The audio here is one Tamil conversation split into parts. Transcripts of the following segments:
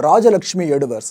ராஜலக்ஷ்மி எடுவர்ஸ்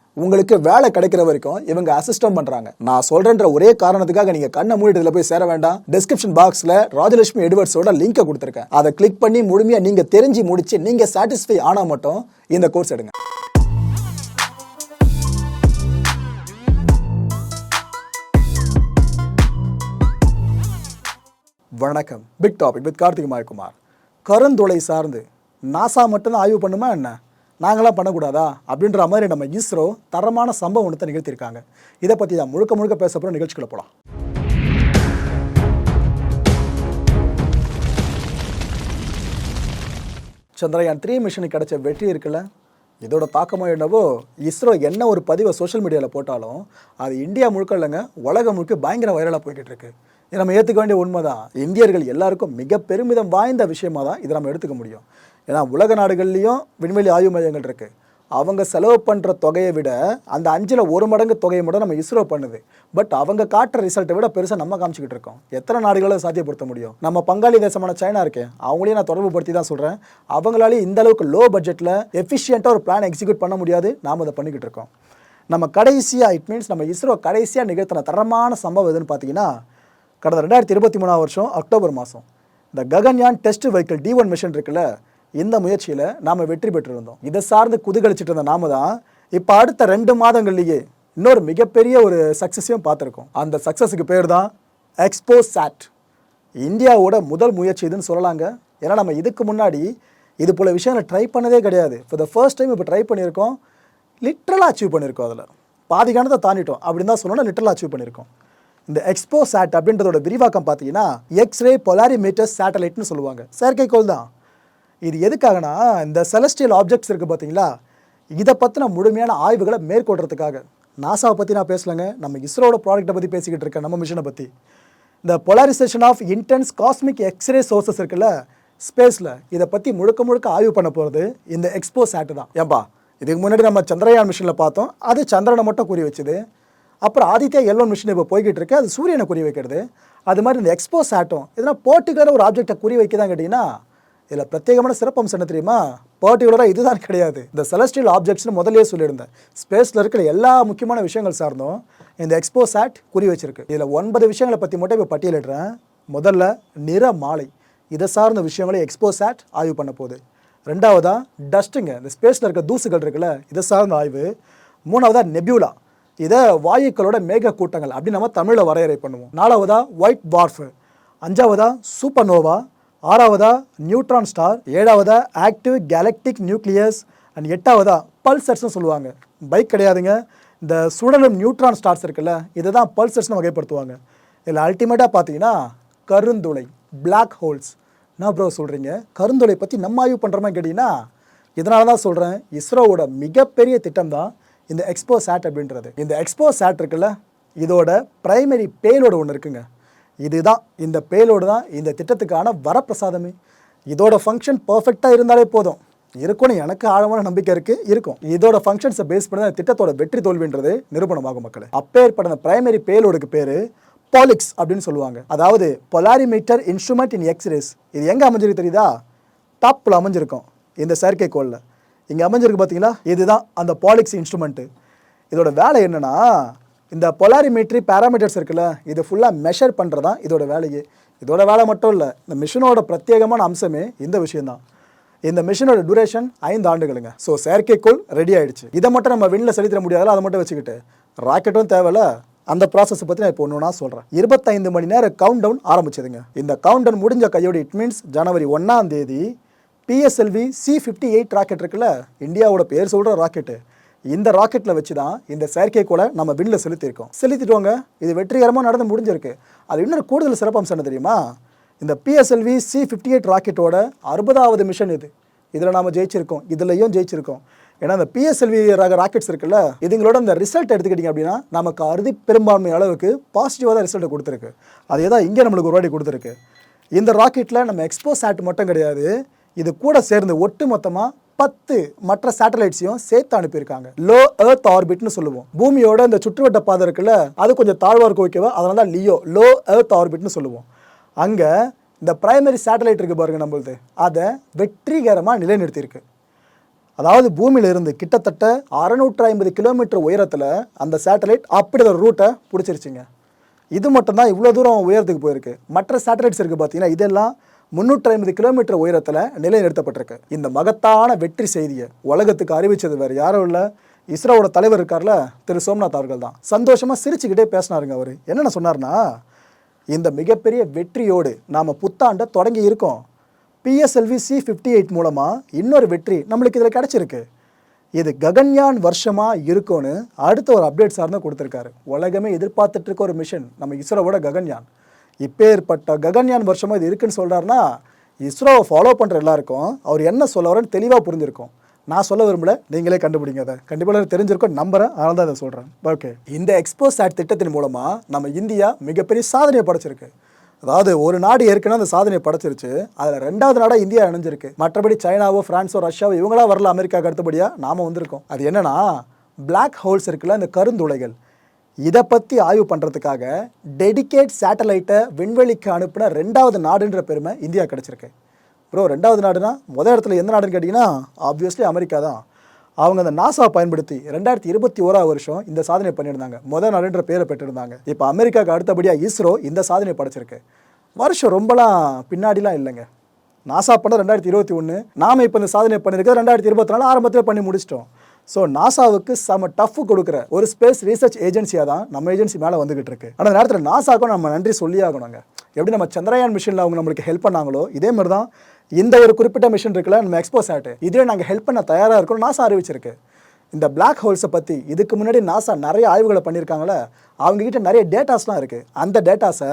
உங்களுக்கு வேலை கிடைக்கிற வரைக்கும் இவங்க அசிஸ்டம் பண்றாங்க. நான் சொல்றேன்ற ஒரே காரணத்துக்காக நீங்க கண்ணை மூடிட்டு போய் சேர வேண்டாம். டிஸ்கிரிப்ஷன் பாக்ஸ்ல ராஜலட்சுமி எட்வர்ட்ஸோட லிங்கை கொடுத்துருக்கேன். அதை கிளிக் பண்ணி முழுமையா நீங்க தெரிஞ்சு முடிச்சு நீங்க சாட்டிஸ்ஃபை ஆனா மட்டும் இந்த கோர்ஸ் எடுங்க. வணக்கம். Big topic with Karthik Mayakumar கருந்துளை சார்ந்து நாசா மட்டும்தான் ஆய்வு பண்ணுமா என்ன? நாங்களாம் பண்ணக்கூடாதா? அப்படின்ற மாதிரி நம்ம இஸ்ரோ தரமான சம்பவம் ஒன்றத்தை நிகழ்த்தியிருக்காங்க. இதை பற்றி தான் முழுக்க முழுக்க பேச போகிற நிகழ்ச்சிக்குள்ள போகலாம் சந்திரயான் த்ரீ மிஷனுக்கு கிடைச்ச வெற்றி இருக்குல்ல? இதோட தாக்கமோ என்னவோ இஸ்ரோ என்ன ஒரு பதிவை சோஷியல் மீடியாவில் போட்டாலும் அது இந்தியா முழுக்க இல்லைங்க உலகம் முழுக்க பயங்கர வைரலாக போய்கிட்டு இருக்கு. இது நம்ம ஏற்றுக்க வேண்டிய உண்மை தான் இந்தியர்கள் எல்லாருக்கும் மிக பெருமிதம் வாய்ந்த விஷயமா தான் இதை நம்ம எடுத்துக்க முடியும். ஏன்னா உலக நாடுகள்லேயும் விண்வெளி ஆய்வு மையங்கள் இருக்குது அவங்க செலவு பண்ணுற தொகையை விட அந்த அஞ்சில் ஒரு மடங்கு தொகையை மட்டும் நம்ம இஸ்ரோ பண்ணுது. பட் அவங்க காட்டுற ரிசல்ட்டை விட பெருசாக நம்ம காமிச்சிக்கிட்டு இருக்கோம். எத்தனை நாடுகளை சாத்தியப்படுத்த முடியும்? நம்ம பங்காளி தேசமான சைனா இருக்கேன் அவங்களையும் நான் தொடர்பு படுத்தி தான் சொல்கிறேன் அவங்களாலே இந்த அளவுக்கு லோ பட்ஜெட்டில் எஃபிஷியண்ட்டாக ஒரு பிளான் எக்ஸிக்யூட் பண்ண முடியாது. நாம் அதை பண்ணிக்கிட்டு இருக்கோம். நம்ம கடைசியாக இட் மீன்ஸ் நம்ம இஸ்ரோ கடைசியாக நிகழ்த்தின தரமான சம்பவம் எதுன்னு பார்த்தீங்கன்னா கடந்த ரெண்டாயிரத்தி இருபத்தி மூணாவது வருஷம் அக்டோபர் மாதம் இந்த Gaganyaan test vehicle D one mission இருக்குல்ல இந்த முயற்சியில் நாம் வெற்றி பெற்றிருந்தோம். இதை சார்ந்து குதூகலிச்சிட்டு இருந்த நாம தான் இப்போ அடுத்த ரெண்டு மாதங்கள்லேயே இன்னொரு மிகப்பெரிய ஒரு சக்ஸஸையும் பார்த்துருக்கோம். அந்த சக்ஸஸுக்கு பேர் தான் எக்ஸ்போ சாட் இந்தியாவோட முதல் முயற்சி இதுன்னு சொல்லலாங்க. ஏன்னா நம்ம இதுக்கு முன்னாடி இது போல விஷயங்களை ட்ரை பண்ணதே கிடையாது. ஃபார் த ஃபர்ஸ்ட் டைம் இப்போ ட்ரை பண்ணியிருக்கோம். லிட்ரலாக அச்சீவ் பண்ணியிருக்கோம் அதில். பாதி கணத்தை தாண்டிட்டோம். அப்படின்னு தான் சொல்லணும் லிட்ரலாக அச்சீவ் பண்ணியிருக்கோம். இந்த எக்ஸ்போ சாட் அப்படின்றதோட விரிவாக்கம் பார்த்தீங்கன்னா எக்ஸ்ரே பொலாரிமீட்டர் சேட்டலைட்னு சொல்லுவாங்க. செயற்கைக்கோள் தான். இது எதுக்காகனா இந்த செலஸ்டியல் ஆப்ஜெக்ட்ஸ் இருக்குது பார்த்தீங்களா இதை பற்றின முழுமையான ஆய்வுகளை மேற்கொள்றதுக்காக. நாசாவை பற்றி நான் பேசலைங்க. நம்ம இஸ்ரோட ப்ராடக்ட்டை பற்றி பேசிக்கிட்டு இருக்கேன் நம்ம மிஷனை பற்றி இந்த polarisation of intense cosmic x-ray sources இருக்குல்ல ஸ்பேஸில் இதை பற்றி முழுக்க முழுக்க ஆய்வு பண்ண போகிறது இந்த எக்ஸ்போ சேட்டு தான். ஏன்பா? இதுக்கு முன்னாடி நம்ம சந்திரயான் மிஷினில் பார்த்தோம் அது சந்திரனை மட்டும் குறி வச்சுது. அப்புறம் ஆதித்யா எல்லோன் மிஷின் இப்போ போய்கிட்டு இருக்கு அது சூரியனை குறி வைக்கிறது. அது மாதிரி இந்த எக்ஸ்போ சேட்டும் இதெல்லாம் பர்டிகுலராக ஒரு ஆப்ஜெக்டை குறி வைக்க தான் கேட்டிங்கன்னா இதில் பிரத்யேகமான சிறப்பம்சம் என்ன தெரியுமா? பர்டிகுலராக இதுதான் கிடையாது. இந்த செலஸ்டியல் ஆப்ஜெக்ட்ஸ்னு முதலே சொல்லியிருந்தேன். ஸ்பேஸில் இருக்கிற எல்லா முக்கியமான விஷயங்கள் சார்ந்தும் இந்த எக்ஸ்போ சாட் குறி வச்சிருக்கு. இதில் ஒன்பது விஷயங்களை பற்றி மட்டும் இப்போ பட்டியலிடுறேன். முதல்ல நிற மாலை. இதை சார்ந்த விஷயங்களை எக்ஸ்போ சாட் ஆய்வு பண்ண போகுது. ரெண்டாவதா டஸ்ட்டுங்க இந்த ஸ்பேஸில் இருக்க தூசுகள் இருக்குல்ல இதை சார்ந்த ஆய்வு. மூணாவதா நெபியூலா இதை வாயுக்களோட மேக கூட்டங்கள் அப்படின்னு நம்ம தமிழில் வரையறை பண்ணுவோம். நாலாவதா ஒயிட் வார்ஃபு அஞ்சாவதா சூப்பர்னோவா ஆறாவதா நியூட்ரான் ஸ்டார் ஏழாவதா ஆக்டிவ் கேலக்டிக் நியூக்ளியஸ் அண்ட் எட்டாவதா பல்சர்ஸ்னு சொல்லுவாங்க. பைக் கிடையாதுங்க. இந்த சுடலும் நியூட்ரான் ஸ்டார்ஸ் இருக்குல்ல இதை தான் பல்சர்ஸ்னு வகைப்படுத்துவாங்க. இதில் அல்டிமேட்டாக பார்த்தீங்கன்னா கருந்துளை பிளாக் ஹோல்ஸ் என்ன ப்ரோ சொல்கிறீங்க கருந்துளை பற்றி நம்ம ஆய்வு பண்ணுறோமா கேட்டிங்கன்னா இதனால தான் சொல்கிறேன் இஸ்ரோவோட மிகப்பெரிய திட்டம் தான் இந்த எக்ஸ்போ சேட் அப்படின்றது. இந்த எக்ஸ்போ சேட் இருக்குல்ல இதோட ப்ரைமரி பேலோடு ஒன்று இருக்குங்க. இதுதான் இந்த பேலோடு தான் இந்த திட்டத்துக்கான வரப்பிரசாதமே. இதோட ஃபங்க்ஷன் பர்ஃபெக்டாக இருந்தாலே போதும். இருக்கும்னு எனக்கு ஆழமான நம்பிக்கை இருக்குது இருக்கும். இதோட ஃபங்க்ஷன்ஸை பேஸ் பண்ணி தான் திட்டத்தோட வெற்றி தோல்வின்றது நிரூபணமாகும் மக்களே. அப்பேற்பட்ட பிரைமரி பேலோடுக்கு பேர் பாலிக்ஸ் அப்படின்னு சொல்லுவாங்க. அதாவது பொலாரிமீட்டர் இன்ஸ்ட்ருமெண்ட் இன் எக்ஸ்ரேஸ் இது எங்கே அமைஞ்சிருக்கு தெரியுதா? டாப்பில் அமைஞ்சிருக்கும் இந்த செயற்கைக்கோளில் இங்கே அமைஞ்சிருக்கு பார்த்தீங்களா இதுதான் அந்த பாலிக்ஸ் இன்ஸ்ட்ருமெண்ட்டு இதோட வேலை என்னென்னா இந்த பொலாரிமீட்ரி பேராமீட்டர்ஸ் இருக்குல்ல இது ஃபுல்லாக மெஷர் பண்ணுறது தான் இதோட வேலையே. இதோட வேலை மட்டும் இல்லை இந்த மிஷினோட பிரத்யேகமான அம்சமே இந்த விஷயந்தான் இந்த மிஷினோட டியூரேஷன் ஐந்து ஆண்டுகளுங்க. ஸோ செயற்கைக்கோள் ரெடி ஆகிடுச்சு இதை மட்டும் நம்ம விண்ணில் செலுத்திட முடியாதுல அதை மட்டும் வச்சுக்கிட்டு. ராக்கெட்டும் தேவையில்ல அந்த ப்ராசஸை பற்றி நான் இப்போ ஒன்று ஒன்றா சொல்கிறேன் இருபத்தைந்து மணி நேரம் கவுண்ட் டவுன் ஆரம்பிச்சதுங்க. இந்த கவுண்ட் டவுன் முடிஞ்ச கையோடு இட் மீன்ஸ் ஜனவரி ஒன்றாம் தேதி PSLV C fifty eight rocket இருக்குல்ல இந்தியாவோட பேர் சொல்கிற ராக்கெட்டு இந்த ராக்கெட்டில் வச்சு தான் இந்த செயற்கைக்கோளை நம்ம விண்ணில் செலுத்தியிருக்கோம். செலுத்திட்டோங்க இது வெற்றிகரமாக நடந்து முடிஞ்சிருக்கு. அது இன்னொரு கூடுதல் சிறப்பம்சம் என்ன தெரியுமா? இந்த பிஎஸ்எல்வி சி ஃபிஃப்டி எயிட் ராக்கெட்டோட அறுபதாவது மிஷன் இது. இதில் நாம் ஜெயிச்சிருக்கோம் இதுலையும் ஜெயிச்சிருக்கோம். ஏன்னா இந்த பிஎஸ்எல்வி ரக ராக்கெட்ஸ் இருக்குல்ல இதுங்களோட இந்த ரிசல்ட் எடுத்துக்கிட்டிங்க அப்படின்னா நமக்கு அறுதி பெரும்பான்மை அளவுக்கு பாசிட்டிவாக தான் ரிசல்ட்டை கொடுத்துருக்கு. அதே தான் இங்கே நம்மளுக்கு ஒரு வாட்டி கொடுத்துருக்கு. இந்த ராக்கெட்டில் நம்ம எக்ஸ்போ சாட் மட்டும் கிடையாது இது கூட சேர்ந்து ஒட்டு மொத்தமாக பத்து மற்ற சேட்டலைட்ஸையும் சேர்த்து அனுப்பியிருக்காங்க. லோ ஏர்த் ஆர்பிட்னு சொல்லுவோம். பூமியோட இந்த சுற்றுவட்ட பாதை இருக்குல்ல அது கொஞ்சம் தாழ்வாக இருக்கும் ஓகேவா அதனால தான் லியோ லோ ஏர்த் ஆர்பிட்னு சொல்லுவோம். அங்கே இந்த பிரைமரி சேட்டலைட் இருக்குது பாருங்கள் நம்மளுது. அதை வெற்றிகரமாக நிலைநிறுத்தியிருக்கு. அதாவது பூமியிலிருந்து கிட்டத்தட்ட அறநூற்று ஐம்பது கிலோமீட்டர் உயரத்தில் அந்த சேட்டலைட் அப்படி ஒரு ரூட்டை பிடிச்சிருச்சிங்க. இது மட்டும்தான் இவ்வளோ தூரம் உயரத்துக்கு போயிருக்கு. மற்ற சேட்டலைட்ஸ் இருக்குது பார்த்தீங்கன்னா இதெல்லாம் முந்நூற்றி ஐம்பது கிலோமீட்டர் உயரத்தில் நிலைநிறுத்தப்பட்டிருக்கு இந்த மகத்தான வெற்றி செய்தியை உலகத்துக்கு அறிவித்தது வேறு யாரும் இல்லை. இஸ்ரோவோட தலைவர் இருக்கார்ல திரு சோம்நாத் அவர்கள் தான். சந்தோஷமாக சிரிச்சுக்கிட்டே பேசினாருங்க அவர். என்னென்ன சொன்னார்னா இந்த மிகப்பெரிய வெற்றியோடு நாம் புத்தாண்டை தொடங்கி இருக்கோம். பிஎஸ்எல்வி சி ஃபிஃப்டி எயிட் மூலமாக இன்னொரு வெற்றி நம்மளுக்கு இதில் கிடச்சிருக்கு. இது ககன்யான் வருஷமாக இருக்கும்னு அடுத்த ஒரு அப்டேட் சார்ந்து கொடுத்துருக்காரு. உலகமே எதிர்பார்த்துட்டு இருக்க ஒரு மிஷன் நம்ம இஸ்ரோவோட ககன்யான். இப்பேற்பட்ட ககன்யான் வருஷமாக இது இருக்குன்னு சொல்கிறாருன்னா இஸ்ரோவை ஃபாலோ பண்ணுற எல்லாருக்கும் அவர் என்ன சொல்ல வரேன்னு தெளிவாக புரிஞ்சிருக்கும். நான் சொல்ல விரும்பல நீங்களே கண்டுபிடிங்க அதை. கண்டிப்பாக எனக்கு தெரிஞ்சிருக்கும் நம்புறேன் அதனால தான் அதை சொல்கிறேன் ஓகே இந்த எக்ஸ்போ சாட் திட்டத்தின் மூலமாக நம்ம இந்தியா மிகப்பெரிய சாதனையை படைச்சிருக்கு. அதாவது ஒரு நாடு ஏற்கனவே அந்த சாதனையை படைச்சிருச்சு அதில் ரெண்டாவது நாடாக இந்தியா இணைஞ்சிருக்கு. மற்றபடி சைனாவோ ஃப்ரான்ஸோ ரஷ்யாவோ இவங்களா வரல அமெரிக்காவுக்கு அடுத்தபடியாக நாம் வந்திருக்கோம். அது என்னென்னா பிளாக் ஹோல்ஸ் இருக்குல்ல இந்த கருந்துளைகள். இதை பற்றி ஆய்வு பண்ணுறதுக்காக டெடிகேட் சேட்டலைட்டை விண்வெளிக்கு அனுப்பின ரெண்டாவது நாடுன்ற பெருமை இந்தியா கிடச்சிருக்கு. ப்ரோ ரெண்டாவது நாடுனா முதல் இடத்துல எந்த நாடுன்னு கேட்டிங்கன்னா ஆப்வியஸ்லி அமெரிக்கா தான். அவங்க அந்த நாசா பயன்படுத்தி ரெண்டாயிரத்தி இருபத்தி ஓராவது வருஷம் இந்த சாதனை பண்ணியிருந்தாங்க. முதல் நாடுன்ற பேரை பெற்றிருந்தாங்க. இப்போ அமெரிக்காவுக்கு அடுத்தபடியாக இஸ்ரோ இந்த சாதனை படைச்சிருக்கு. வருஷம் ரொம்பலாம் பின்னாடிலாம் இல்லைங்க. நாசா பண்ண ரெண்டாயிரத்தி இருபத்தி ஒன்று நாம் இப்போ இந்த சாதனை பண்ணியிருக்கிறது ரெண்டாயிரத்தி இருபத்தி நாலு ஆரம்பத்தில் பண்ணி முடிச்சிட்டோம். ஸோ நாசாவுக்கு செம டஃப் கொடுக்குற ஒரு ஸ்பேஸ் ரீசர்ச் ஏஜென்சியாக தான் நம்ம ஏஜென்சி மேலே வந்துகிட்டு இருக்கு ஆனால் அந்த நேரத்தில் நாசாக்கும் நம்ம நன்றி சொல்லி ஆகணுங்க எப்படி நம்ம சந்திரயான் மிஷனில் அவங்க நம்மளுக்கு ஹெல்ப் பண்ணாங்களோ இதே மாதிரி தான் இந்த ஒரு குறிப்பிட்ட மிஷன் இருக்குல்ல நம்ம எக்ஸ்போ சாட்டு இதே நாங்கள் ஹெல்ப் பண்ண தயாராக இருக்கோம் நாசா அறிவிச்சிருக்கு. இந்த பிளாக் ஹோல்ஸை பற்றி இதுக்கு முன்னாடி நாசா நிறைய ஆய்வுகளை பண்ணியிருக்காங்களே அவங்ககிட்ட நிறைய டேட்டாஸ்லாம் இருக்குது அந்த டேட்டாஸை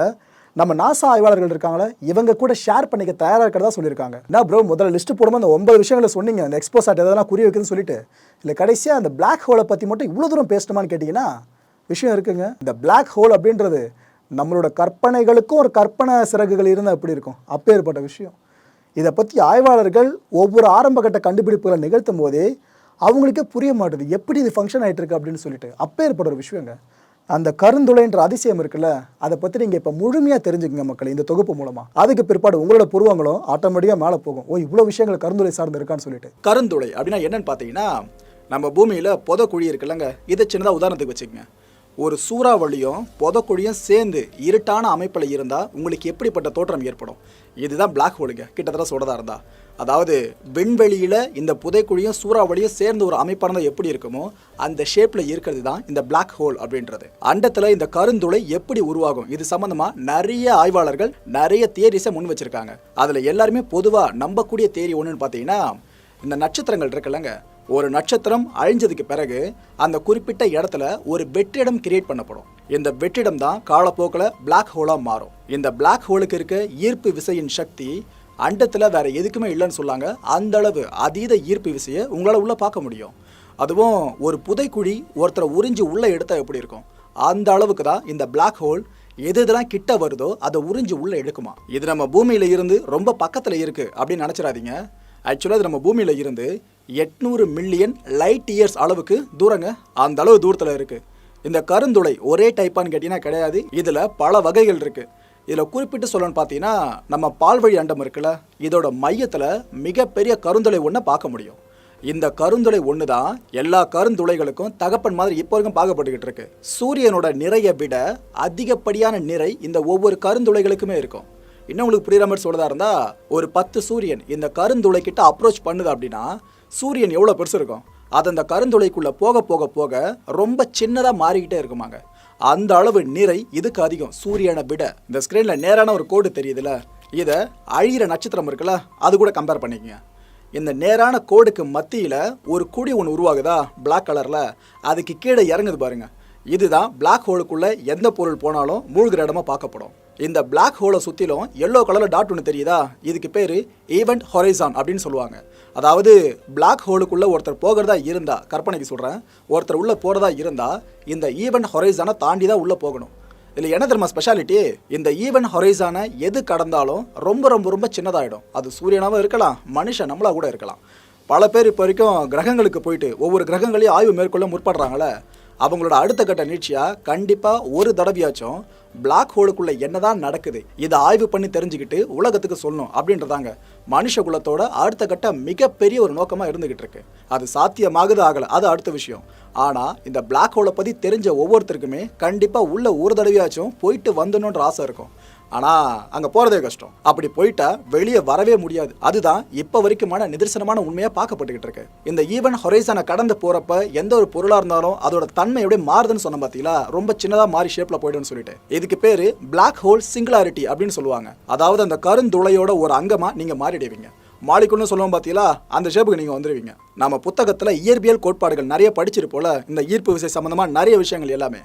நம்ம நாசா ஆய்வாளர்கள் இருக்காங்களே இவங்க கூட ஷேர் பண்ணிக்க தயாராக இருக்கிறதா சொல்லியிருக்காங்க. என்ன ப்ரோ முதல்ல லிஸ்ட் போடும்போது அந்த ஒன்பது விஷயங்களை சொன்னீங்க அந்த எக்ஸ்போ சாட் எதெல்லாம் குறி வைக்குதுன்னு சொல்லிட்டு. இல்லை கடைசியாக அந்த பிளாக் ஹோலை பற்றி மட்டும் இவ்வளோ தூரம் பேசணுமான்னு கேட்டிங்கன்னா விஷயம் இருக்குங்க. இந்த பிளாக் ஹோல் அப்படின்றது நம்மளோட கற்பனைகளுக்கும் ஒரு கற்பனை சிறகுகள் இருந்தால் எப்படி இருக்கும்? அப்பேற்பட்ட விஷயம். இதை பற்றி ஆய்வாளர்கள் ஒவ்வொரு ஆரம்பகட்ட கண்டுபிடிப்புகளை நிகழ்த்தும் போதே அவங்களுக்கே புரிய மாட்டுது எப்படி இது ஃபங்க்ஷன் ஆகிட்டு இருக்கு அப்படின்னு சொல்லிட்டு. அப்பேற்பட்ட ஒரு விஷயங்க. அந்த கருந்துளைன்ற அதிசயம் இருக்குல்ல அதை பற்றி நீங்கள் இப்போ முழுமையாக தெரிஞ்சுக்கங்க மக்கள் இந்த தொகுப்பு மூலமாக அதுக்கு பிற்பாடு உங்களோட புருவங்களும் ஆட்டோமேட்டிக்காக மேலே போகும். ஓ இவ்வளோ விஷயங்கள் கருந்துளை சார்ந்து இருக்கான்னு சொல்லிட்டு. கருந்துளை அப்படின்னா என்னன்னு பார்த்தீங்கன்னா நம்ம பூமியில் புதக்குழி இருக்குல்லங்க. இதை சின்னதாக உதாரணத்துக்கு வச்சுக்கோங்க. ஒரு சூறாவளியும் புதக்குழியும் சேர்ந்து இருட்டான அமைப்பில் இருந்தால் உங்களுக்கு எப்படிப்பட்ட தோற்றம் ஏற்படும்? இதுதான் பிளாக் ஹோலுங்க கிட்டத்தட்ட சொல்கிறதா இருந்தா. அதாவது விண்வெளியில் இந்த புதைக்குழியும் சூறாவளியும் சேர்ந்து ஒரு அமைப்பாக இருந்தால் எப்படி இருக்குமோ அந்த ஷேப்பில் இருக்கிறது தான் இந்த பிளாக் ஹோல் அப்படின்றது. அண்டத்தில் இந்த கருந்துளை எப்படி உருவாகும்? இது சம்மந்தமாக நிறைய ஆய்வாளர்கள் நிறைய தியரிஸை முன் வச்சிருக்காங்க. அதில் எல்லாருமே பொதுவாக நம்பக்கூடிய தேரி ஒன்றுன்னு பார்த்தீங்கன்னா இந்த நட்சத்திரங்கள் இருக்குல்லங்க. ஒரு நட்சத்திரம் அழிஞ்சதுக்கு பிறகு அந்த குறிப்பிட்ட இடத்துல ஒரு வெற்றிடம் கிரியேட் பண்ணப்படும். இந்த வெற்றிடம் தான் காலப்போக்கில் பிளாக் ஹோலாக மாறும். இந்த பிளாக் ஹோலுக்கு இருக்க ஈர்ப்பு விசையின் சக்தி அண்டத்தில் வேறு எதுக்குமே இல்லைன்னு சொல்லாங்க. அந்த அளவு அதீத ஈர்ப்பு விசையை உங்களால் உள்ளே பார்க்க முடியும். அதுவும் ஒரு புதைக்குழி ஒருத்தரை உறிஞ்சி உள்ளே எடுத்தால் எப்படி இருக்கும்? அந்த அளவுக்கு தான் இந்த பிளாக் ஹோல் எது இதெல்லாம் கிட்ட வருதோ அதை உறிஞ்சி உள்ளே எடுக்குமா இது நம்ம பூமியில் இருந்து ரொம்ப பக்கத்தில் இருக்குது அப்படின்னு நினச்சிடாதீங்க. ஆக்சுவலாக அது நம்ம பூமியில் இருந்து எட்நூறு மில்லியன் லைட் இயர்ஸ் அளவுக்கு தூரங்க. அந்த அளவு தூரத்தில் இருக்குது இந்த கருந்துளை ஒரே டைப்பான்னு கேட்டிங்கன்னா கிடையாது. இதில் பல வகைகள் இருக்குது இதில் குறிப்பிட்டு சொல்லணும்னு பார்த்தீங்கன்னா நம்ம பால்வழி அண்டம் இருக்குல்ல இதோட மையத்தில் மிகப்பெரிய கருந்துளை ஒன்றை பார்க்க முடியும். இந்த கருந்துளை ஒன்று தான் எல்லா கருந்துளைகளுக்கும் தகப்பன் மாதிரி இப்போ வரைக்கும் பார்க்கப்பட்டுக்கிட்டு இருக்கு. சூரியனோட நிறையை விட அதிகப்படியான நிறை இந்த ஒவ்வொரு கருந்துளைகளுக்குமே இருக்கும். இன்னும் உங்களுக்கு புரியுற மாதிரி சொல்கிறதா இருந்தால் ஒரு பத்து சூரியன் இந்த கருந்துளைக்கிட்ட அப்ரோச் பண்ணுது அப்படின்னா சூரியன் எவ்வளோ பெருசு இருக்கும்? அது அந்த கருந்துளைக்குள்ளே போக போக போக ரொம்ப சின்னதாக மாறிக்கிட்டே இருக்குமாங்க. அந்த அளவு நிறை இதுக்கு அதிகம் சூரியனை விட. இந்த ஸ்க்ரீனில் நேரான ஒரு கோடு தெரியுதுல்ல? இதை அழிகிற நட்சத்திரம் இருக்குல்ல அது கூட கம்பேர் பண்ணிக்கங்க. இந்த நேரான கோடுக்கு மத்தியில் ஒரு குடி ஒன்று உருவாகுதா? பிளாக் கலரில் அதுக்கு கீழே இறங்குது பாருங்கள் இதுதான் பிளாக் ஹோலுக்குள்ளே எந்த பொருள் போனாலும் மூழ்கிற இடமா பார்க்கப்படும். இந்த பிளாக் ஹோலை சுற்றிலும் எல்லோ கலரில் டாட் ஒன்று தெரியுதா? இதுக்கு பேர் ஈவெண்ட் ஹொரைசான் அப்படின்னு சொல்லுவாங்க. அதாவது பிளாக் ஹோலுக்குள்ளே ஒருத்தர் போகிறதா இருந்தால் கற்பனைக்கு சொல்கிறேன் ஒருத்தர் உள்ளே போகிறதா இருந்தால் இந்த ஈவெண்ட் ஹொரைசானை தாண்டி தான் உள்ளே போகணும். இதில் என்ன தெரியுமா ஸ்பெஷாலிட்டி இந்த ஈவெண்ட் ஹொரைசானை எது கடந்தாலும் ரொம்ப ரொம்ப ரொம்ப சின்னதாகிடும் அது சூரியனாகவும் இருக்கலாம் மனுஷன் நம்மளாக கூட இருக்கலாம். பல பேர் இப்போ வரைக்கும் கிரகங்களுக்கு போயிட்டு ஒவ்வொரு கிரகங்களையும் ஆய்வு மேற்கொள்ள முற்படுறாங்களே அவங்களோட அடுத்த கட்ட நீட்சியாக கண்டிப்பாக ஒரு தடவையாச்சும் பிளாக் ஹோலுக்குள்ள என்னதான் நடக்குது இதை ஆய்வு பண்ணி தெரிஞ்சுக்கிட்டு உலகத்துக்கு சொல்லணும் அப்படின்றதாங்க மனுஷ குலத்தோட அடுத்த கட்ட மிகப்பெரிய ஒரு நோக்கமாக இருந்துகிட்டு இருக்கு. அது சாத்தியமாகுது ஆகலை. அது அடுத்த விஷயம். ஆனால் இந்த பிளாக் ஹோலை பற்றி தெரிஞ்ச ஒவ்வொருத்தருக்குமே கண்டிப்பாக உள்ள ஒரு தடவையாச்சும் போயிட்டு வந்துடணுன்ற ஆசை இருக்கும். ஆனால் அங்கே போகிறதே கஷ்டம். அப்படி போயிட்டா வெளியே வரவே முடியாது. அதுதான் இப்போ வரைக்குமான நிதர்சனமான உண்மையாக பார்க்கப்பட்டுக்கிட்டு இருக்கு. இந்த ஈவன் ஹொரைசனை கடந்து போகிறப்ப எந்த ஒரு பொருளாக இருந்தாலும் அதோட தன்மை எப்படி மாறுதுன்னு சொன்ன பார்த்தீங்களா ரொம்ப சின்னதாக மாறி ஷேப்பில் போய்டுன்னு சொல்லிட்டு. இதுக்கு பேர் பிளாக் ஹோல் சிங்குலாரிட்டி அப்படின்னு சொல்லுவாங்க. அதாவது அந்த கருந்துளையோட ஒரு அங்கமாக நீங்கள் மாறிடுவீங்க. மாலிகுல்னு சொல்லுவோம் பார்த்தீங்களா அந்த ஷேப்புக்கு நீங்கள் வந்துடுவீங்க நம்ம புத்தகத்தில் இயற்பியல் கோட்பாடுகள் நிறைய படிச்சிருப்போல இந்த ஈர்ப்பு விசை சம்மந்தமாக நிறைய விஷயங்கள் எல்லாமே.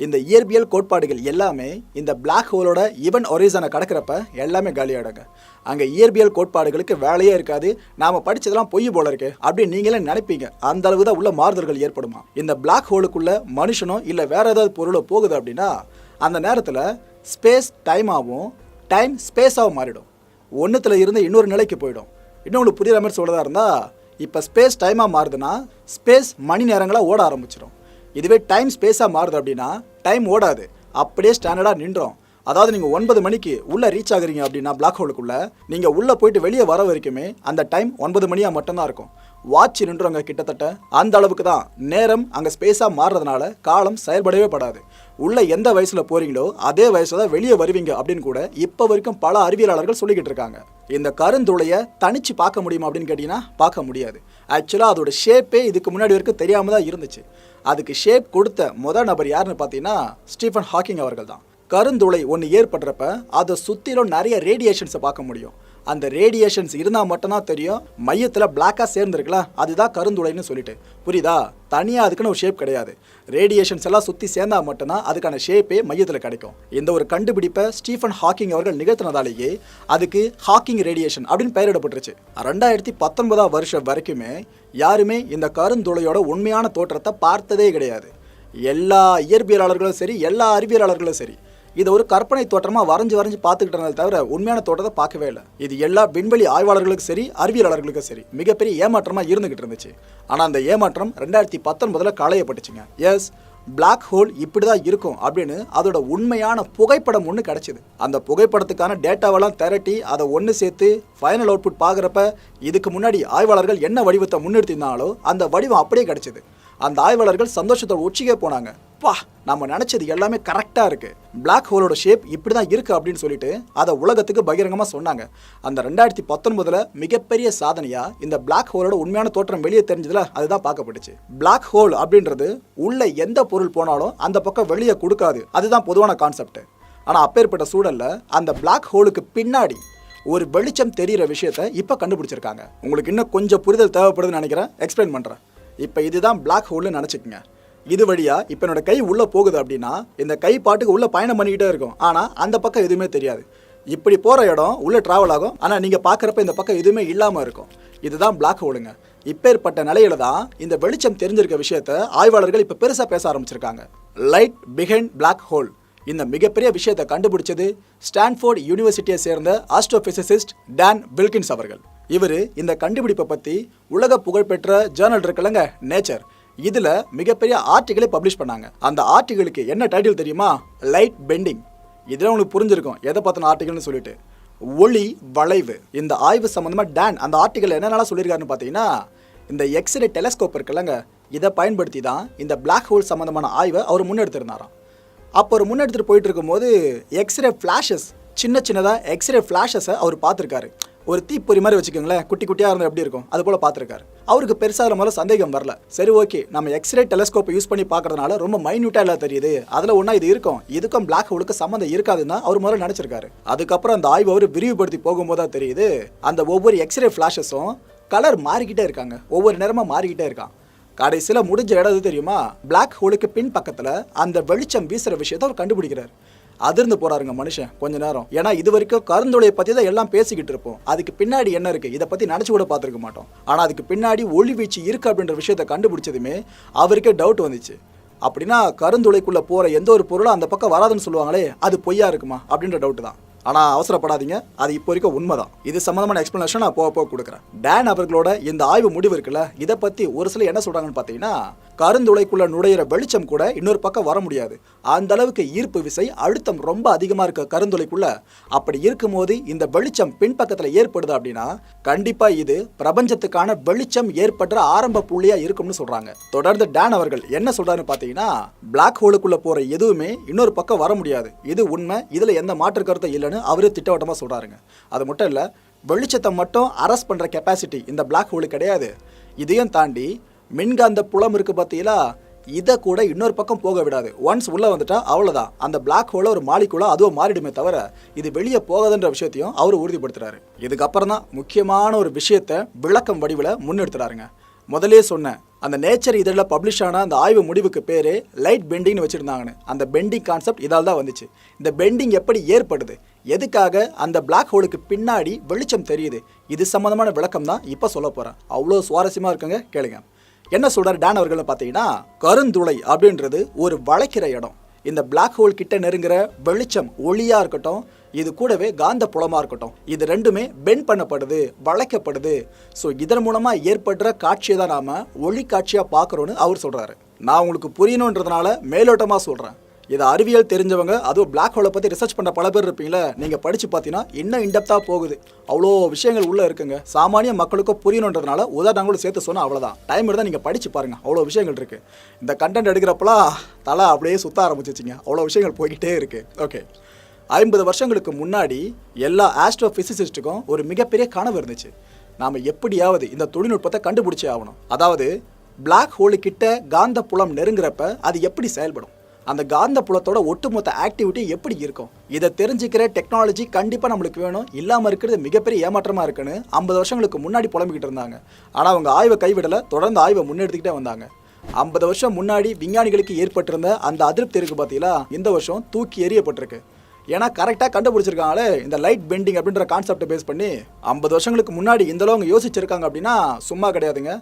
இந்த இயற்பியல் கோட்பாடுகள் எல்லாமே இந்த பிளாக் ஹோலோட ஈவன் ஒரிசனை கடக்கிறப்ப எல்லாமே காலியாடுங்க அங்கே இயற்பியல் கோட்பாடுகளுக்கு வேலையே இருக்காது நாம் படிச்சதெல்லாம் பொய் போல இருக்கு அப்படின்னு நீங்களே நினைப்பீங்க. அந்த அளவு தான் உள்ள மாறுதல்கள் ஏற்படுமா? இந்த பிளாக் ஹோலுக்குள்ள மனுஷனோ இல்லை வேற ஏதாவது பொருளோ போகுது அப்படின்னா அந்த நேரத்தில் ஸ்பேஸ் டைமாகவும் டைம் ஸ்பேஸாகவும் மாறிடும். ஒன்றுத்தில் இருந்து இன்னொரு நிலைக்கு போயிடும். இன்னும் உங்களுக்கு புரியுற மாதிரி சொல்கிறதா இருந்தால் இப்போ ஸ்பேஸ் டைமாக மாறுதுன்னா ஸ்பேஸ் மணி நேரங்களாக ஓட ஆரம்பிச்சிடும் இதுவே டைம் ஸ்பேஸாக மாறுது அப்படின்னா டைம் ஓடாது. அப்படியே ஸ்டாண்டர்டாக நின்றோம். அதாவது நீங்கள் ஒன்பது மணிக்கு உள்ளே ரீச் ஆகுறீங்க அப்படின்னா பிளாக் ஹோலுக்குள்ளே நீங்கள் உள்ளே போயிட்டு வெளியே வர வரைக்குமே அந்த டைம் ஒன்பது மணியாக மட்டும்தான் இருக்கும். வாட்ச் நின்றவங்க கிட்டத்தட்ட அந்த அளவுக்கு தான். நேரம் அங்கே ஸ்பேஸாக மாறுறதுனால காலம் செயல்படவே படாது. உள்ளே எந்த வயசில் போகிறீங்களோ அதே வயசில் தான் வெளியே வருவீங்க அப்படின்னு கூட இப்போ வரைக்கும் பல அறிவியலாளர்கள் சொல்லிக்கிட்டு இருக்காங்க. இந்த கருந்துளையை தனிச்சு பார்க்க முடியுமா அப்படின்னு கேட்டிங்கன்னா பார்க்க முடியாது. ஆக்சுவலாக அதோட ஷேப்பே இதுக்கு முன்னாடி வரைக்கும் தெரியாமல் தான் இருந்துச்சு. அதுக்கு ஷேப் கொடுத்த முதல் நபர் யாருன்னு பார்த்தீங்கன்னா ஸ்டீஃபன் ஹாக்கிங் அவர்கள் தான். கருந்துளை ஒன்று ஏற்படுறப்ப அதை சுற்றிலும் நிறைய ரேடியேஷன்ஸை பார்க்க முடியும். அந்த ரேடியேஷன்ஸ் இருந்தால் மட்டும்தான் தெரியும். மையத்தில் பிளாக்காக சேர்ந்துருக்குல்ல அதுதான் கருந்துளைன்னு சொல்லிட்டு. புரியுதா? தனியாக அதுக்குன்னு ஒரு ஷேப் கிடையாது. ரேடியேஷன்ஸ் எல்லாம் சுற்றி சேர்ந்தா மட்டும்தான் அதுக்கான ஷேப்பே மையத்தில் கிடைக்கும். இந்த ஒரு கண்டுபிடிப்பை ஸ்டீஃபன் ஹாக்கிங் அவர்கள் நிகழ்த்தினதாலேயே அதுக்கு ஹாக்கிங் ரேடியேஷன் அப்படின்னு பெயரிடப்பட்டுருச்சு. ரெண்டாயிரத்தி பத்தொன்பதாம் வருஷம் வரைக்குமே யாருமே இந்த கருந்துளையோட உண்மையான தோற்றத்தை பார்த்ததே கிடையாது. எல்லா இயற்பியலாளர்களும் சரி எல்லா அறிவியலாளர்களும் சரி இதை ஒரு கற்பனை தோற்றமாக வரைஞ்சு வரைஞ்சு பார்த்துக்கிட்டு தவிர உண்மையான தோட்டத்தை பார்க்கவே இல்லை. இது எல்லா விண்வெளி ஆய்வாளர்களுக்கும் சரி அறிவியலாளர்களுக்கும் சரி மிகப்பெரிய ஏமாற்றமாக இருந்துகிட்டு இருந்துச்சு. ஆனால் அந்த ஏமாற்றம் ரெண்டாயிரத்தி பத்தொன்பதில் களையப்பட்டுச்சுங்க. எஸ் பிளாக் ஹோல் இப்படி தான் இருக்கும் அப்படின்னு அதோட உண்மையான புகைப்படம் ஒன்று கிடச்சிது. அந்த புகைப்படத்துக்கான டேட்டாவெல்லாம் திரட்டி அதை ஒன்று சேர்த்து ஃபைனல் அவுட்புட் பார்க்குறப்ப இதுக்கு முன்னாடி ஆய்வாளர்கள் என்ன வடிவத்தை முன்னிறுத்தினாலோ அந்த வடிவம் அப்படியே கிடச்சிது. அந்த ஆய்வாளர்கள் சந்தோஷத்தோட உச்சிக்கே போனாங்க. பா நம்ம நினச்சது எல்லாமே கரெக்டாக இருக்கு. பிளாக் ஹோலோட ஷேப் இப்படி தான் இருக்கு அப்படின்னு சொல்லிட்டு அதை உலகத்துக்கு பகிரங்கமாக சொன்னாங்க. அந்த ரெண்டாயிரத்தி பத்தொன்பதுல மிகப்பெரிய சாதனையாக இந்த பிளாக் ஹோலோட உண்மையான தோற்றம் வெளியே தெரிஞ்சதுல அதுதான் பார்க்கப்பட்டுச்சு. பிளாக் ஹோல் அப்படின்றது உள்ள எந்த பொருள் போனாலும் அந்த பக்கம் வெளியே கொடுக்காது. அதுதான் பொதுவான கான்செப்ட் ஆனால் அப்பேற்பட்ட சூழல்ல அந்த பிளாக் ஹோலுக்கு பின்னாடி ஒரு வெளிச்சம் தெரியிற விஷயத்த இப்போ கண்டுபிடிச்சிருக்காங்க. உங்களுக்கு இன்னும் கொஞ்சம் புரிதல் தேவைப்படுதுன்னு நினைக்கிறேன். எக்ஸ்பிளைன் பண்ணுறேன் இப்போ இதுதான் பிளாக் ஹோல்னு நினச்சிக்கங்க. இது வழியாக இப்போ என்னோட கை உள்ளே போகுது அப்படின்னா இந்த கை பாட்டுக்கு உள்ளே பயணம் பண்ணிக்கிட்டே இருக்கும். ஆனால் அந்த பக்கம் எதுவுமே தெரியாது. இப்படி போகிற இடம் உள்ளே ட்ராவல் ஆகும். ஆனால் நீங்கள் பார்க்குறப்ப இந்த பக்கம் எதுவுமே இல்லாமல் இருக்கும். இதுதான் பிளாக் ஹோலுங்க இப்பேற்பட்ட நிலையில தான் இந்த வெளிச்சம் தெரிஞ்சிருக்க விஷயத்த ஆய்வாளர்கள் இப்போ பெருசாக பேச ஆரம்பிச்சிருக்காங்க. லைட் பிஹைண்ட் பிளாக் ஹோல் இந்த மிகப்பெரிய விஷயத்தை கண்டுபிடிச்சது ஸ்டான்ஃபோர்ட் யூனிவர்சிட்டியை சேர்ந்த ஆஸ்ட்ரோபிசிசிஸ்ட் டேன் வில்கின்ஸ் அவர்கள். இவர் இந்த கண்டுபிடிப்பை பற்றி உலக புகழ்பெற்ற ஜேர்னல் இருக்கலங்க நேச்சர் இதில் மிகப்பெரிய ஆர்டிகளை பப்ளிஷ் பண்ணாங்க. அந்த ஆர்டிகளுக்கு என்ன டைட்டில் தெரியுமா? லைட் பெண்டிங் இதில் உங்களுக்கு புரிஞ்சிருக்கும். எதை பற்றின ஆர்டிகல்னு சொல்லிட்டு. ஒளி வளைவு. இந்த ஆய்வு சம்மந்தமாக டேன் அந்த ஆர்டிகல் என்னென்னலாம் சொல்லியிருக்காருன்னு பார்த்தீங்கன்னா இந்த எக்ஸ்ரே டெலஸ்கோப் இருக்குல்லங்க இதை பயன்படுத்தி தான் இந்த பிளாக் ஹோல் சம்மந்தமான ஆய்வை அவர் முன்னெடுத்திருந்தாராம். அப்போ ஒரு முன்னெடுத்துட்டு போயிட்டு இருக்கும்போது எக்ஸ்ரே ஃப்ளாஷஸ் சின்ன சின்னதாக எக்ஸ்ரே ஃப்ளாஷஸை அவர் பார்த்துருக்காரு. ஒரு தீப்பொறி மாதிரி வச்சுக்கோங்களேன். குட்டி குட்டியாக இருந்தால் எப்படி இருக்கும்? அது போல் பார்த்துருக்காரு. அவருக்கு பெருசாக அதில் முதல்ல சந்தேகம் வரல. சரி ஓகே நம்ம எக்ஸ்ரே டெலஸ்கோப்பை யூஸ் பண்ணி பார்க்கறதுனால ரொம்ப மைன்யூட்டாக எல்லாம் தெரியுது. அதில் ஒன்றா இது இருக்கும். இதுக்கும் பிளாக் ஹோலுக்கு சம்மந்தம் இருக்காதுன்னு அவர் முதல்ல நினச்சிருக்காரு. அதுக்கப்புறம் அந்த ஆய்வு அவர் விரிவுபடுத்தி போகும்போது தான் தெரியுது. அந்த ஒவ்வொரு எக்ஸ்ரே ஃப்ளாஷஸும் கலர் மாறிக்கிட்டே இருக்காங்க. ஒவ்வொரு நேரமாக மாறிக்கிட்டே இருக்கான். கடைசியில் முடிஞ்ச இடம் தெரியுமா? பிளாக் ஹோலுக்கு பின் பக்கத்தில் அந்த வெளிச்சம் வீசுகிற விஷயத்தை அவர் கண்டுபிடிக்கிறார். அதிர்ந்து போறாருங்க மனுஷன் கொஞ்ச நேரம். ஏன்னா இது வரைக்கும் கருந்துளையை பற்றி தான் எல்லாம் பேசிக்கிட்டு இருப்போம். அதுக்கு பின்னாடி என்ன இருக்கு? இதை பற்றி நினச்சி கூட பார்த்துருக்க மாட்டோம். ஆனால் அதுக்கு பின்னாடி ஒளி வீச்சு இருக்கு அப்படின்ற விஷயத்தை கண்டுபிடிச்சதுமே அவருக்கே டவுட் வந்துச்சு. அப்படின்னா கருந்துளைக்குள்ளே போகிற எந்த ஒரு பொருளும் அந்த பக்கம் வராதுன்னு சொல்லுவாங்களே அது பொய்யா இருக்குமா? அப்படின்ற டவுட் தான். ஆனால் அவசரப்படாதீங்க. அது இப்போ வரைக்கும் உண்மைதான். இது சம்மந்தமான எக்ஸ்ப்ளனேஷன் நான் போக போக கொடுக்குறேன். டேன் அவர்களோட இந்த ஆய்வு முடிவு இருக்குல்ல இதை பற்றி ஒரு சில என்ன சொல்கிறாங்கன்னு பார்த்தீங்கன்னா கருந்துளைக்குள்ள நுழையிற வெளிச்சம் கூட இன்னொரு பக்கம் வர முடியாது. அந்த அளவுக்கு ஈர்ப்பு விசை அழுத்தம் ரொம்ப அதிகமாக இருக்க கருந்துளைக்குள்ள. அப்படி இருக்கும்போது இந்த வெளிச்சம் பின்பக்கத்தில் ஏற்படுது அப்படின்னா கண்டிப்பாக இது பிரபஞ்சத்துக்கான வெளிச்சம் ஏற்படுற ஆரம்ப புள்ளியாக இருக்கும்னு சொல்கிறாங்க தொடர்ந்து டேன் அவர்கள் என்ன சொல்கிறாருன்னு பார்த்தீங்கன்னா பிளாக் ஹோலுக்குள்ளே போகிற எதுவுமே இன்னொரு பக்கம் வர முடியாது. இது உண்மை இதில் எந்த மாற்று கருத்தும் இல்லைன்னு அவரே திட்டவட்டமாக சொல்கிறாருங்க அது மட்டும் இல்லை வெளிச்சத்தை மட்டும் அரெஸ்ட் பண்ணுற கெப்பாசிட்டி இந்த பிளாக் ஹோலு கிடையாது. இதையும் தாண்டி மின்காந்த புலம் இருக்குது பார்த்தீங்களா இதை கூட இன்னொரு பக்கம் போக விடாது. ஒன்ஸ் உள்ளே வந்துட்டா அவ்வளோதான் அந்த பிளாக் ஹோலில் ஒரு மாலிக்குள்ள அதுவும் மாறிடுமே தவிர இது வெளியே போகாதுன்ற விஷயத்தையும் அவர் உறுதிப்படுத்துறாரு. இதுக்கப்புறம் தான் முக்கியமான ஒரு விஷயத்தை விளக்கம் வடிவில் முன்னெடுத்துறாருங்க. முதலே சொன்னேன் அந்த நேச்சர் இதழில் பப்ளிஷ் ஆன அந்த ஆய்வு முடிவுக்கு பேர் லைட் பெண்டிங்னு வச்சுருந்தாங்கன்னு. அந்த பெண்டிங் கான்செப்ட் இதால் தான் வந்துச்சு. இந்த பெண்டிங் எப்படி ஏற்படுது? எதுக்காக அந்த பிளாக் ஹோலுக்கு பின்னாடி வெளிச்சம் தெரியுது? இது சம்மந்தமான விளக்கம் தான் இப்போ சொல்ல போகிறேன் அவ்வளோ சுவாரஸ்யமாக இருக்குங்க கேளுங்க. என்ன சொல்கிறார் டேன் அவர்கள்னு பார்த்தீங்கன்னா கருந்துளை அப்படின்றது ஒரு வளைக்கிற இடம். இந்த பிளாக் ஹோல் கிட்ட நெருங்குற வெளிச்சம் ஒளியாக இருக்கட்டும் இது கூடவே காந்த புலமாக இருக்கட்டும் இது ரெண்டுமே பெண்ட் பண்ணப்படுது வளைக்கப்படுது. ஸோ இதன் மூலமாக ஏற்படுற காட்சியை தான் நாம் ஒளி காட்சியாக பார்க்குறோன்னு அவர் சொல்கிறாரு நான் உங்களுக்கு புரியணுன்றதுனால மேலோட்டமாக சொல்கிறேன் இதை அறிவியல் தெரிஞ்சவங்க அதுவும் பிளாக் ஹோலை பற்றி ரிசர்ச் பண்ண பல பேர் இருப்பீங்களே நீங்கள் படித்து பார்த்தீங்கன்னா இன்னும் இன்டெப்த்தாக போகுது. அவ்வளோ விஷயங்கள் உள்ளே இருக்குங்க. சாமானிய மக்களுக்கும் புரியணுன்றதுனால உதாரணங்களும் சேர்த்து சொன்னால் அவ்வளோதான் டைம் இருந்தால் நீங்கள் படித்து பாருங்கள் அவ்வளோ விஷயங்கள் இருக்குது இந்த கண்டென்ட் எடுக்கிறப்பலாம் தலை அப்படியே சுத்த ஆரம்பிச்சிச்சிங்க. அவ்வளோ விஷயங்கள் போய்கிட்டே இருக்குது ஓகே ஐம்பது வருஷங்களுக்கு முன்னாடி எல்லா ஆஸ்ட்ரோ ஃபிசிசிஸ்ட்டுக்கும் ஒரு மிகப்பெரிய கனவு இருந்துச்சு. நாம் எப்படியாவது இந்த தொழில்நுட்பத்தை கண்டுபிடிச்சே ஆகணும். அதாவது பிளாக் ஹோலு கிட்ட காந்த புலம் நெருங்குறப்ப அது எப்படி செயல்படும்? அந்த காந்த புலத்தோட ஒட்டுமொத்த ஆக்டிவிட்டி எப்படி இருக்கும்? இதை தெரிஞ்சுக்கிற டெக்னாலஜி கண்டிப்பாக நம்மளுக்கு வேணும். இல்லாமல் இருக்கிறது மிகப்பெரிய ஏமாற்றமாக இருக்குன்னு ஐம்பது வருஷங்களுக்கு முன்னாடி புலம்பிக்கிட்டு இருந்தாங்க. ஆனால் அவங்க ஆய்வை கைவிடலை. தொடர்ந்து ஆய்வை முன்னெடுத்துக்கிட்டே வந்தாங்க. ஐம்பது வருஷம் முன்னாடி விஞ்ஞானிகளுக்கு ஏற்பட்டிருந்த அந்த அதிருப்தி இருக்கு பார்த்தீங்களா இந்த வருஷம் தூக்கி எறியப்பட்டிருக்கு. ஏன்னா கரெக்டாக கண்டுபிடிச்சிருக்காங்களே இந்த லைட் பெண்டிங் அப்படின்ற கான்செப்டை பேஸ் பண்ணி ஐம்பது வருஷங்களுக்கு முன்னாடி இந்தளவுங்க அவங்க யோசிச்சிருக்காங்க அப்படின்னா சும்மா கிடையாதுங்க.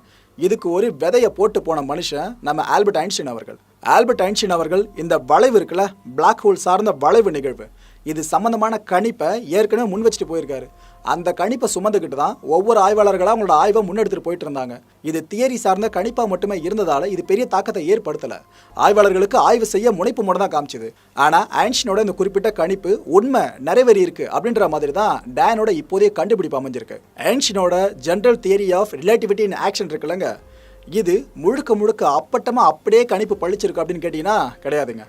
இதுக்கு ஒரு விதையை போட்டு போன மனுஷன் நம்ம ஆல்பர்ட் ஐன்ஸ்டீன் அவர்கள். ஆல்பர்ட் ஐன்ஸ்டீன் அவர்கள் இந்த வளைவு இருக்குல்ல பிளாக் ஹோல் சார்ந்த வளைவு நிகழ்வு. இது சம்பந்தமான கணிப்பை ஏற்கனவே முன் வச்சுட்டு போயிருக்காரு. அந்த கணிப்பை சுமந்துக்கிட்டு தான் ஒவ்வொரு ஆய்வாளர்களாக அவங்களோட ஆய்வை முன்னெடுத்துட்டு போயிட்டு இருந்தாங்க. இது தியரி சார்ந்த கணிப்பாக மட்டுமே இருந்ததால் இது பெரிய தாக்கத்தை ஏற்படுத்தலை. ஆய்வாளர்களுக்கு ஆய்வு செய்ய முனைப்பு மட்டும் தான் காமிச்சது. ஆனால் ஐன்ஸ்டீனோட இந்த குறிப்பிட்ட கணிப்பு உண்மை நிறைவேறி இருக்கு அப்படின்ற மாதிரி தான் டேனோட இப்போதைய கண்டுபிடிப்பு அமைஞ்சிருக்கு. ஐன்ஸ்டீனோட general theory of relativity in action இருக்குல்லங்க. இது முழுக்க முழுக்க அப்பட்டமாக அப்படியே கணிப்பு பழிச்சிருக்கு அப்படின்னு கேட்டிங்கன்னா கிடையாதுங்க.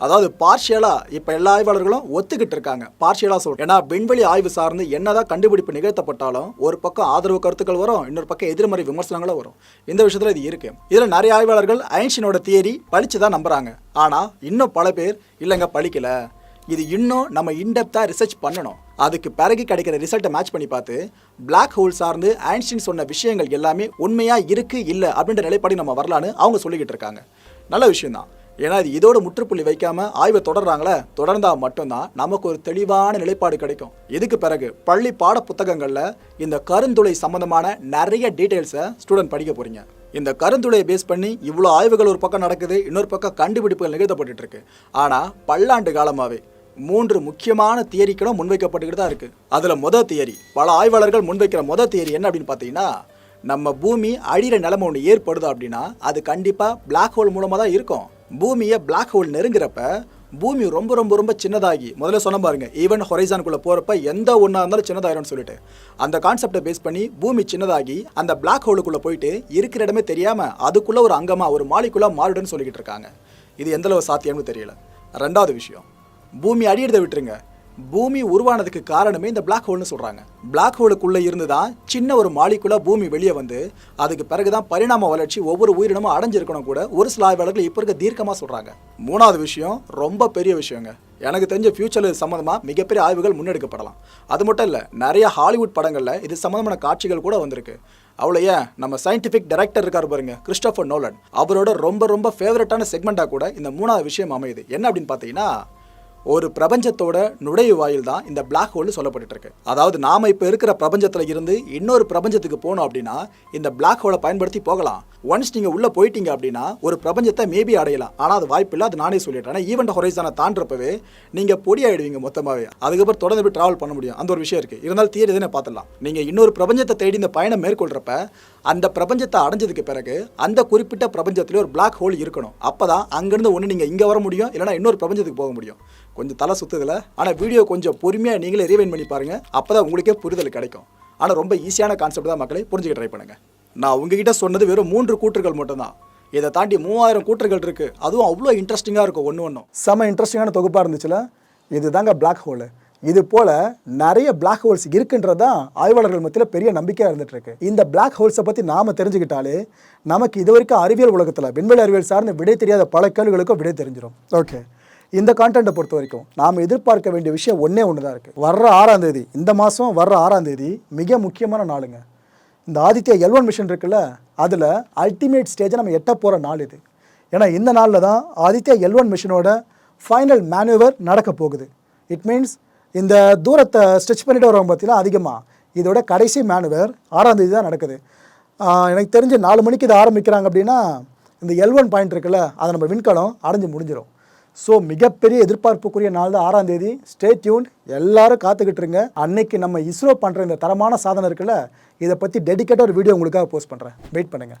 அதாவது பார்ஷியலாக இப்போ எல்லா ஆய்வாளர்களும் ஒத்துக்கிட்டு இருக்காங்க. பார்ஷியலாக சொல்கிறேன் ஏன்னா விண்வெளி ஆய்வு சார்ந்து என்னதான் கண்டுபிடிப்பு நிகழ்த்தப்பட்டாலும் ஒரு பக்கம் ஆதரவு கருத்துக்கள் வரும் இன்னொரு பக்கம் எதிர்மறை விமர்சனங்களும் வரும். இந்த விஷயத்தில் இது இருக்குது இதில் நிறைய ஆய்வாளர்கள் ஐன்ஷினோட தியரி பழிச்சு தான் நம்புகிறாங்க ஆனால் இன்னும் பல பேர் இல்லைங்க பழிக்கலை. இது இன்னும் நம்ம இன்டெப்த்தாக ரிசர்ச் பண்ணணும். அதுக்கு பிறகு கிடைக்கிற ரிசல்ட்டை மேட்ச் பண்ணி பார்த்து பிளாக் ஹோல் சார்ந்து ஆன்ஸ்டின் சொன்ன விஷயங்கள் எல்லாமே உண்மையாக இருக்குது இல்லை அப்படின்ற நிலைப்பாடி நம்ம வரலான்னு அவங்க சொல்லிக்கிட்டு இருக்காங்க. நல்ல விஷயம்தான். ஏன்னா இது இதோட முற்றுப்புள்ளி வைக்காம ஆய்வை தொடர்றாங்களே தொடர்ந்தால் மட்டும்தான் நமக்கு ஒரு தெளிவான நிலைப்பாடு கிடைக்கும். இதுக்கு பிறகு பள்ளி பாட புத்தகங்களில் இந்த கருந்துளை சம்பந்தமான நிறைய டீட்டெயில்ஸை ஸ்டூடெண்ட் படிக்க போறீங்க. இந்த கருந்துளையை பேஸ் பண்ணி இவ்வளோ ஆய்வுகள் ஒரு பக்கம் நடக்குது இன்னொரு பக்கம் கண்டுபிடிப்புகள் நிகழ்த்தப்பட்டு இருக்கு. ஆனால் பல்லாண்டு காலமாகவே மூன்று முக்கியமான தியரிகளும் முன்வைக்கப்பட்டுக்கிட்டு தான் இருக்குது அதில் மொதல் தியரி பல ஆய்வாளர்கள் முன்வைக்கிற மொதல் தியரி என்ன அப்படின்னு பார்த்தீங்கன்னா நம்ம பூமி அழிகிற நிலைமை ஒன்று ஏற்படுது அப்படின்னா அது கண்டிப்பாக பிளாக் ஹோல் மூலமாக தான் இருக்கும். பூமியை பிளாக் ஹோல் நெருங்குறப்ப பூமி ரொம்ப ரொம்ப ரொம்ப சின்னதாகி முதல்ல சொன்ன பாருங்க ஈவன் ஹொரைசான்குள்ளே போகிறப்ப எந்த ஒன்றா இருந்தாலும் சின்னதாயிரும்னு சொல்லிட்டு. அந்த கான்செப்டை பேஸ் பண்ணி பூமி சின்னதாகி அந்த பிளாக் ஹோலுக்குள்ளே போயிட்டு இருக்கிற இடமே தெரியாமல் அதுக்குள்ளே ஒரு அங்கமாக ஒரு மாலிக்குள்ளே மாறிடுன்னு சொல்லிக்கிட்டு இருக்காங்க. இது எந்தளவு சாத்தியம்னு தெரியல. ரெண்டாவது விஷயம் பூமி அடியெடுத்த விட்டுருங்க. பூமி உருவானதுக்கு காரணமே இந்த பிளாக் ஹோல்னு சொல்கிறாங்க பிளாக் ஹோலுக்குள்ளே இருந்து தான் சின்ன ஒரு மாலிக்குலாக பூமி வெளியே வந்து அதுக்கு பிறகு தான் பரிணாம வளர்ச்சி ஒவ்வொரு உயிரினமும் அடைஞ்சிருக்கணும் கூட ஒரு சில ஆய்வாளர்கள் இப்போ இருக்க தீர்க்கமாக சொல்கிறாங்க மூணாவது விஷயம் ரொம்ப பெரிய விஷயங்க. எனக்கு தெரிஞ்ச ஃபியூச்சர் இது மிகப்பெரிய ஆய்வுகள் முன்னெடுக்கப்படலாம். அது மட்டும் இல்லை நிறைய ஹாலிவுட் படங்களில் இது சம்மந்தமான காட்சிகள் கூட வந்திருக்கு. அவ்வளோ ஏன்? நம்ம சயின்டிஃபிக் டைரக்டர் இருக்கார் பாருங்க கிறிஸ்டோஃபர் நோலன் அவரோட ரொம்ப ரொம்ப ஃபேவரட்டான செக்மெண்ட்டாக கூட இந்த மூணாவது விஷயம் அமையுது. என்ன அப்படின்னு பார்த்தீங்கன்னா ஒரு பிரபஞ்சத்தோட நுழைவாயில் தான் இந்த பிளாக் ஹோல்னு சொல்லப்பட்டுட்டு இருக்கு அதாவது நாம இப்போ இருக்கிற பிரபஞ்சத்தில் இருந்து இன்னொரு பிரபஞ்சத்துக்கு போகணும் அப்படின்னா இந்த பிளாக் ஹோலை பயன்படுத்தி போகலாம். ஒன்ஸ் நீங்கள் உள்ளே போயிட்டீங்க அப்படின்னா ஒரு பிரபஞ்சத்தை மேபி அடையலாம். ஆனால் அது வாய்ப்பு இல்லை அது நானே சொல்லிட்டேன். ஆனால் ஈவெண்ட் ஹொரைசானை தாண்டப்பவே நீங்கள் பொடி ஆகிடுவீங்க மொத்தமாகவே அதுக்கப்புறம் தொடர்ந்து போய் ட்ராவல் பண்ண முடியும். அந்த ஒரு விஷயம் இருக்குது இருந்தாலும் தியரி தானே பார்த்துடலாம். நீங்கள் இன்னொரு பிரபஞ்சத்தை தேடி இந்த பயணம் மேற்கொள்கிறப்ப அந்த பிரபஞ்சத்தை அடைஞ்சதுக்கு பிறகு அந்த குறிப்பிட்ட பிரபஞ்சத்திலே ஒரு பிளாக் ஹோல் இருக்கணும். அப்போ தான் அங்கேருந்து ஒன்று நீங்கள் இங்கே வர முடியும் இல்லைனா இன்னொரு பிரபஞ்சத்துக்கு போக முடியும். கொஞ்சம் தலை சுத்துதுல. ஆனால் வீடியோ கொஞ்சம் பொறுமையாக நீங்களே ரீவைன் பண்ணி பாருங்கள் அப்போ தான் உங்களுக்கே புரிதல் கிடைக்கும். ஆனால் ரொம்ப ஈஸியான கான்செப்ட் தான் மக்களை புரிஞ்சுக்க ட்ரை பண்ணுங்கள் நான் உங்ககிட்ட சொன்னது வெறும் மூன்று கூற்றுகள் மட்டும்தான். இதை தாண்டி மூவாயிரம் கூற்றுகள் இருக்கு. அதுவும் அவ்வளோ இன்ட்ரெஸ்டிங்காக இருக்கும் ஒன்று ஒன்றும் செம இன்ட்ரெஸ்டிங்கான தொகுப்பாக இருந்துச்சுல? இதுதாங்க பிளாக் ஹோலு இது போல நிறைய பிளாக் ஹோல்ஸ் இருக்குன்றது தான் ஆய்வாளர்கள் மத்தியில் பெரிய நம்பிக்கையாக இருந்துட்டு இருக்கு இந்த பிளாக் ஹோல்ஸை பற்றி நாம தெரிஞ்சுக்கிட்டாலே நமக்கு இது வரைக்கும் அறிவியல் உலகத்தில் விண்வெளி அறிவியல் சார்ந்த விடை தெரியாத பல கேள்விகளுக்கும் விடை தெரிஞ்சிடும் ஓகே இந்த கான்டென்ட்டை பொறுத்த வரைக்கும் நாம் எதிர்பார்க்க வேண்டிய விஷயம் ஒன்றே ஒன்று தான் இருக்குது வர்ற ஆறாம் தேதி இந்த மாதம் வர்ற ஆறாம் தேதி மிக முக்கியமான நாளுங்க. இந்த ஆதித்யா எல்வன் மிஷன் இருக்குல்ல அதில் அல்டிமேட் ஸ்டேஜை நம்ம எட்ட போகிற நாள் இது. ஏன்னா இந்த நாளில் தான் ஆதித்யா எல்வன் மிஷினோட ஃபைனல் மேனுவர் நடக்க போகுது. இட் மீன்ஸ் இந்த தூரத்தை ஸ்ட்ரெச் பண்ணிட்டு வரவங்க பார்த்தீங்கன்னா அதிகமாக இதோட கடைசி மேனுவர் ஆறாம் தேதி தான் நடக்குது. எனக்கு தெரிஞ்சு நாலு மணிக்கு இதை ஆரம்பிக்கிறாங்க அப்படின்னா இந்த எல்வன் பாயிண்ட் இருக்குல்ல அதை நம்ம விண்கலம் அடைஞ்சு முடிஞ்சிடும் ஸோ மிகப்பெரிய எதிர்பார்ப்புக்குரிய நாள் தான் ஆறாம் தேதி. ஸ்டே டியூன் எல்லாரும் காத்துக்கிட்டு இருங்க அன்னைக்கு நம்ம இஸ்ரோ பண்ணுற இந்த தரமான சாதனை இருக்குல்ல இதை பற்றி டெடிக்கேட்டாக ஒரு வீடியோ உங்களுக்காக போஸ்ட் பண்ணுறேன் வெயிட் பண்ணுங்கள்